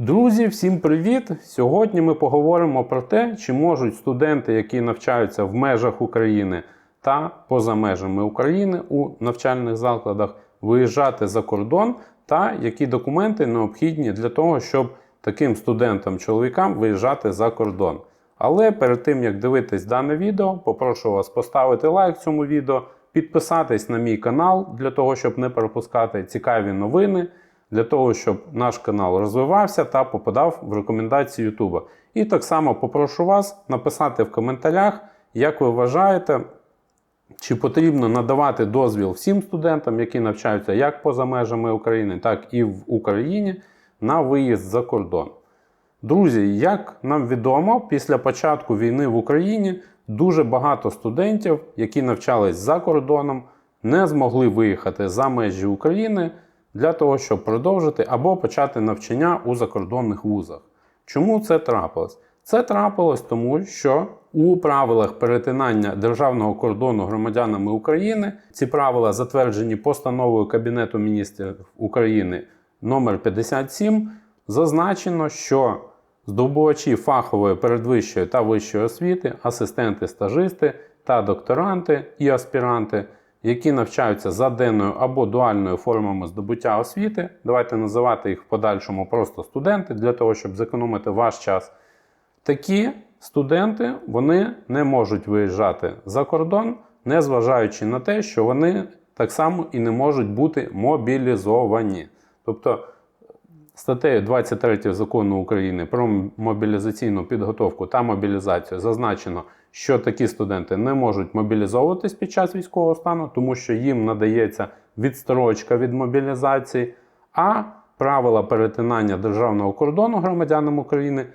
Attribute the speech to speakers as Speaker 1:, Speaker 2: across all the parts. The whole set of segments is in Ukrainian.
Speaker 1: Друзі, всім привіт! Сьогодні ми поговоримо про те, чи можуть студенти, які навчаються в межах України та поза межами України у навчальних закладах, виїжджати за кордон, та які документи необхідні для того, щоб таким студентам-чоловікам виїжджати за кордон. Але перед тим як дивитись дане відео, попрошу вас поставити лайк цьому відео, підписатись на мій канал для того, щоб не пропускати цікаві новини, для того, щоб наш канал розвивався та попадав в рекомендації YouTube. І так само попрошу вас написати в коментарях, як ви вважаєте, чи потрібно надавати дозвіл всім студентам, які навчаються як поза межами України, так і в Україні на виїзд за кордон. Друзі, як нам відомо, після початку війни в Україні дуже багато студентів, які навчались за кордоном, не змогли виїхати за межі України для того, щоб продовжити або почати навчання у закордонних вузах. Чому це трапилось? Це трапилось тому, що у правилах перетинання державного кордону громадянами України ці правила затверджені постановою Кабінету міністрів України номер 57 зазначено, що здобувачі фахової передвищої та вищої освіти, асистенти, стажисти та докторанти і аспіранти, які навчаються за денною або дуальною формами здобуття освіти, давайте називати їх в подальшому просто студенти, для того, щоб зекономити ваш час. Такі студенти вони не можуть виїжджати за кордон, незважаючи на те, що вони так само і не можуть бути мобілізовані. Тобто статтею 23 закону України про мобілізаційну підготовку та мобілізацію зазначено, що такі студенти не можуть мобілізовуватись під час військового стану, тому що їм надається відстрочка від мобілізації, а правила перетинання державного кордону громадянам України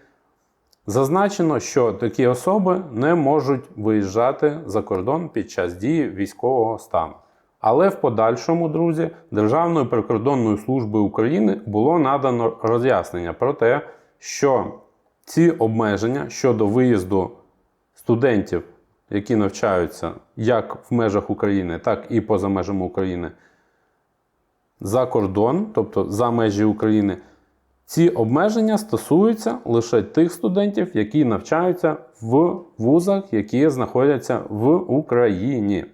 Speaker 1: зазначено, що такі особи не можуть виїжджати за кордон під час дії військового стану. Але в подальшому, друзі, Державною прикордонною службою України було надано роз'яснення про те, що ці обмеження щодо виїзду студентів, які навчаються як в межах України, так і поза межами України, за кордон, тобто за межі України, ці обмеження стосуються лише тих студентів, які навчаються в вузах, які знаходяться в Україні.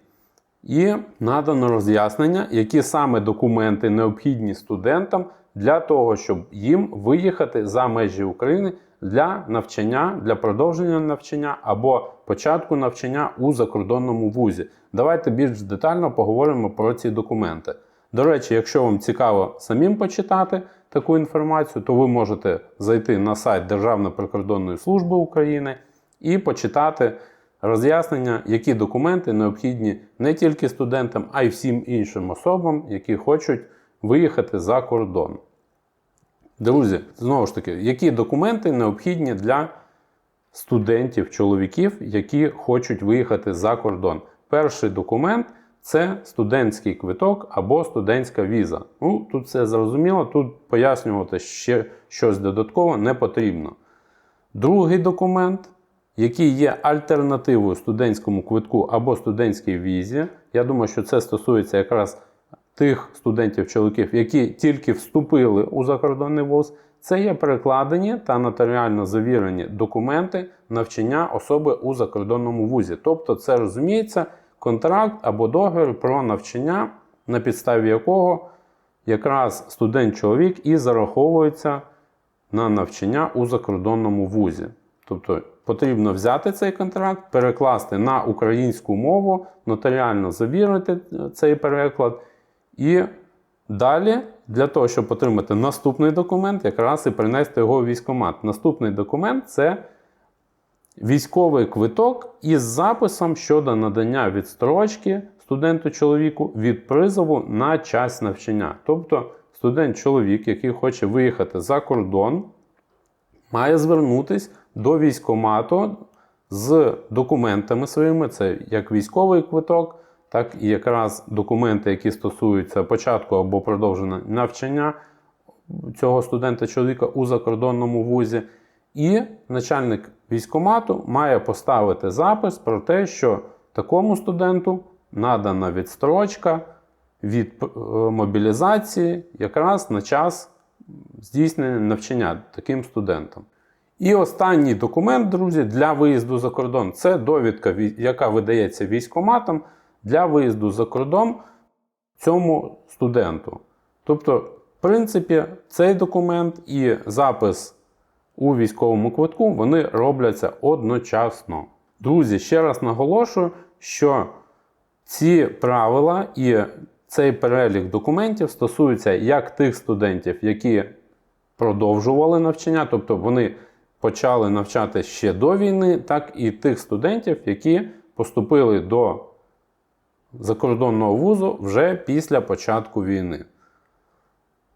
Speaker 1: І надано роз'яснення, які саме документи необхідні студентам для того, щоб їм виїхати за межі України для навчання, для продовження навчання або початку навчання у закордонному вузі. Давайте більш детально поговоримо про ці документи. До речі, якщо вам цікаво самим почитати таку інформацію, то ви можете зайти на сайт Державної прикордонної служби України і почитати роз'яснення, які документи необхідні не тільки студентам, а й всім іншим особам, які хочуть виїхати за кордон. Друзі, знову ж таки, які документи необхідні для студентів, чоловіків, які хочуть виїхати за кордон? Перший документ це студентський квиток або студентська віза. Ну, тут все зрозуміло, тут пояснювати ще щось додатково не потрібно. Другий документ який є альтернативою студентському квитку або студентській візі. Я думаю, що це стосується якраз тих студентів-чоловіків, які тільки вступили у закордонний вуз. Це є перекладені та нотаріально завірені документи навчання особи у закордонному вузі. Тобто, це розуміється контракт або договір про навчання, на підставі якого якраз студент-чоловік і зараховується на навчання у закордонному вузі. Тобто потрібно взяти цей контракт, перекласти на українську мову, нотаріально завірити цей переклад. І далі, для того, щоб отримати наступний документ, якраз і принести його в військкомат. Наступний документ це військовий квиток із записом щодо надання відстрочки студенту-чоловіку від призову на час навчання. Тобто студент-чоловік, який хоче виїхати за кордон, має звернутися до військкомату з документами своїми, це як військовий квиток, так і якраз документи, які стосуються початку або продовження навчання цього студента-чоловіка у закордонному вузі. І начальник військкомату має поставити запис про те, що такому студенту надана відстрочка від е, мобілізації якраз на час здійснення навчання таким студентам. І останній документ, друзі, для виїзду за кордон це довідка, яка видається військоматом для виїзду за кордон цьому студенту. Тобто, в принципі, цей документ і запис у військовому квитку вони робляться одночасно. Друзі, ще раз наголошую, що ці правила і цей перелік документів стосується як тих студентів, які продовжували навчання, тобто вони почали навчати ще до війни, так і тих студентів, які поступили до закордонного вузу вже після початку війни.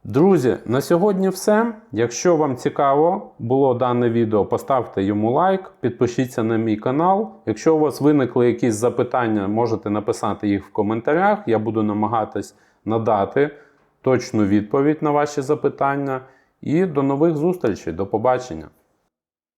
Speaker 1: Друзі, на сьогодні все. Якщо вам цікаво було дане відео, поставте йому лайк, підпишіться на мій канал. Якщо у вас виникли якісь запитання, можете написати їх в коментарях. Я буду намагатись надати точну відповідь на ваші запитання. І до нових зустрічей, до побачення!